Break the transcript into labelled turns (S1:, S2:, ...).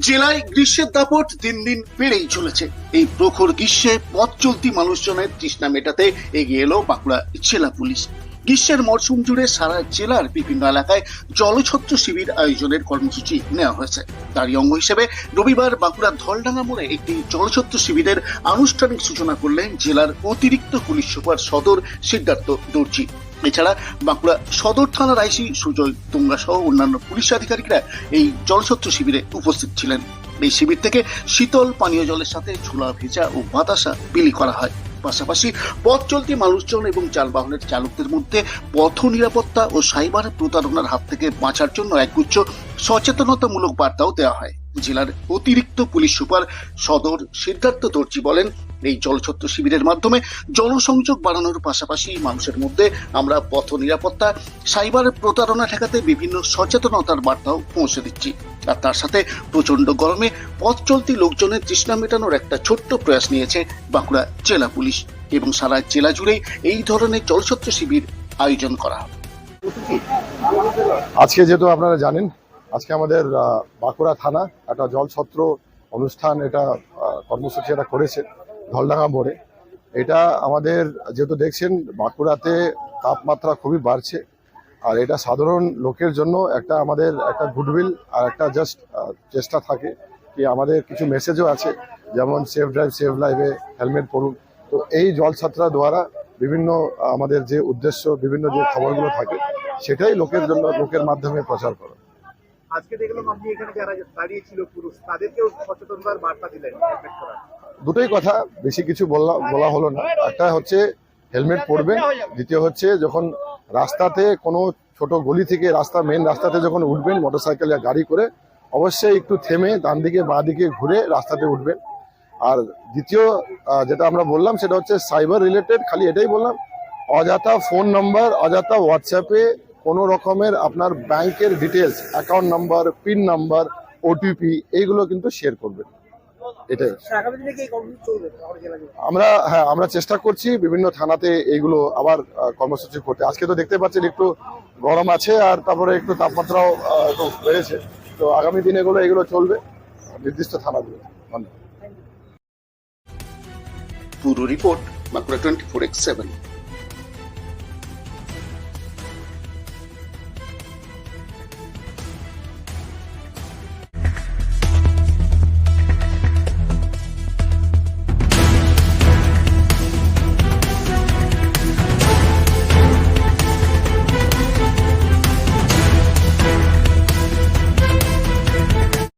S1: জেলায় গ্রীষ্মের দাপট দিন দিন বেড়েই চলেছে। এই প্রখর গ্রীষ্মে পথ চলতি মানুষজনের তৃষ্ণা মেটাতে এগিয়ে এলো বাঁকুড়া জেলা পুলিশ। গ্রীষ্মের মরশুম জুড়ে সারা জেলার বিভিন্ন এলাকায় জলছত্র শিবির আয়োজনের কর্মসূচি নেওয়া হয়েছে। তারই অঙ্গ হিসেবে রবিবার বাঁকুড়ার ধলডাঙ্গা মোড়ে একটি জলছত্র শিবিরের আনুষ্ঠানিক সূচনা করলেন জেলার অতিরিক্ত পুলিশ সুপার সদর সিদ্ধার্থ দর্জি। এছাড়া বাঁকুড়া সদর থানার আইসি সুজয় তুঙ্গা সহ অন্যান্য পুলিশ আধিকারিকরা এই জলসত্র শিবিরে উপস্থিত ছিলেন। এই শিবির থেকে শীতল পানীয় জলের সাথে ছোলা, ভেজা ও বাতাসা বিলি করা হয়। পাশাপাশি পথ চলতি মানুষজন এবং যানবাহনের চালকদের মধ্যে পথ নিরাপত্তা ও সাইবার প্রতারণার হাত থেকে বাঁচার জন্য একগুচ্ছ সচেতনতামূলক বার্তাও দেওয়া হয়। জেলার অতিরিক্ত পুলিশ সুপার সদর সিদ্ধার্থ দর্জি বলেন, এই জলছত্র শিবিরের মাধ্যমে জনসংযোগ বাড়ানোর পাশাপাশি মানুষের মধ্যে আমরা পথ নিরাপত্তা, সাইবার প্রতারণা ঠেকাতে বিভিন্ন সচেতনতার বার্তাও পৌঁছে দিচ্ছি। আর তার সাথে প্রচণ্ড গরমে পথ চলতি লোকজনের তৃষ্ণা মেটানোর একটা ছোট্ট প্রয়াস নিয়েছে বাঁকুড়া জেলা পুলিশ। এবং সারা জেলা জুড়েই এই ধরনের জলছত্র শিবির আয়োজন করা
S2: আজকে যেহেতু আপনারা জানেন, আজকে আমাদের বাঁকুড়া থানা একটা জলছত্র অনুষ্ঠান এটা কর্মসূচি এটা করেছে ধলডাঙ্গা মোড়ে। এটা আমাদের, যেহেতু দেখছেন, বাঁকুড়াতে তাপমাত্রা খুবই বাড়ছে। আর এটা সাধারণ লোকের জন্য একটা আমাদের একটা গুডউইল আর একটা জাস্ট চেষ্টা থাকে কি আমাদের কিছু মেসেজও আছে যেমন সেফ ড্রাইভ সেফ লাইভে হেলমেট পরুন। তো এই জলছত্রা দ্বারা বিভিন্ন আমাদের যে উদ্দেশ্য বিভিন্ন যে খবরগুলো থাকে সেটাই লোকের জন্য লোকের মাধ্যমে প্রচার করা।
S3: আজকে দেখলাম আপনি এখানে যারা দাঁড়িয়ে ছিল পুরুষ তাদেরকেও সচেতনতার বার্তা দিলেন।
S2: দুটোই কথা বেশি কিছু বলা বলা হলো না। একটা হচ্ছে হেলমেট পরবেন দ্বিতীয় হচ্ছে যখন রাস্তাতে কোনো ছোট গলি থেকে রাস্তা মেন রাস্তাতে যখন উঠবেন মোটরসাইকেল বা গাড়ি করে অবশ্যই একটু থেমে ডান দিকে বাঁ দিকে ঘুরে রাস্তাতে উঠবেন। আর দ্বিতীয় যেটা আমরা বললাম সেটা হচ্ছে সাইবার রিলেটেড খালি এটাই বললাম অযথা ফোন নাম্বার অযথা হোয়াটসঅ্যাপে কোনো রকমের আপনার ব্যাংকের details account number PIN number OTP এইগুলো কিন্তু শেয়ার করবেন। এটাই? আমরা হ্যাঁ আমরা চেষ্টা করছি বিভিন্ন থানাতে এইগুলো আবার কর্মসূচি করতে। আজকে তো দেখতে পাচ্ছেন একটু গরম আছে আর তারপরে একটু তাপমাত্রাও একটু বেড়েছে। তো আগামী দিনে এগুলো এগুলো চলবে। নির্দিষ্ট থানাগুলো ধন্যবাদ।
S1: পুরো report Bankura twenty four X seven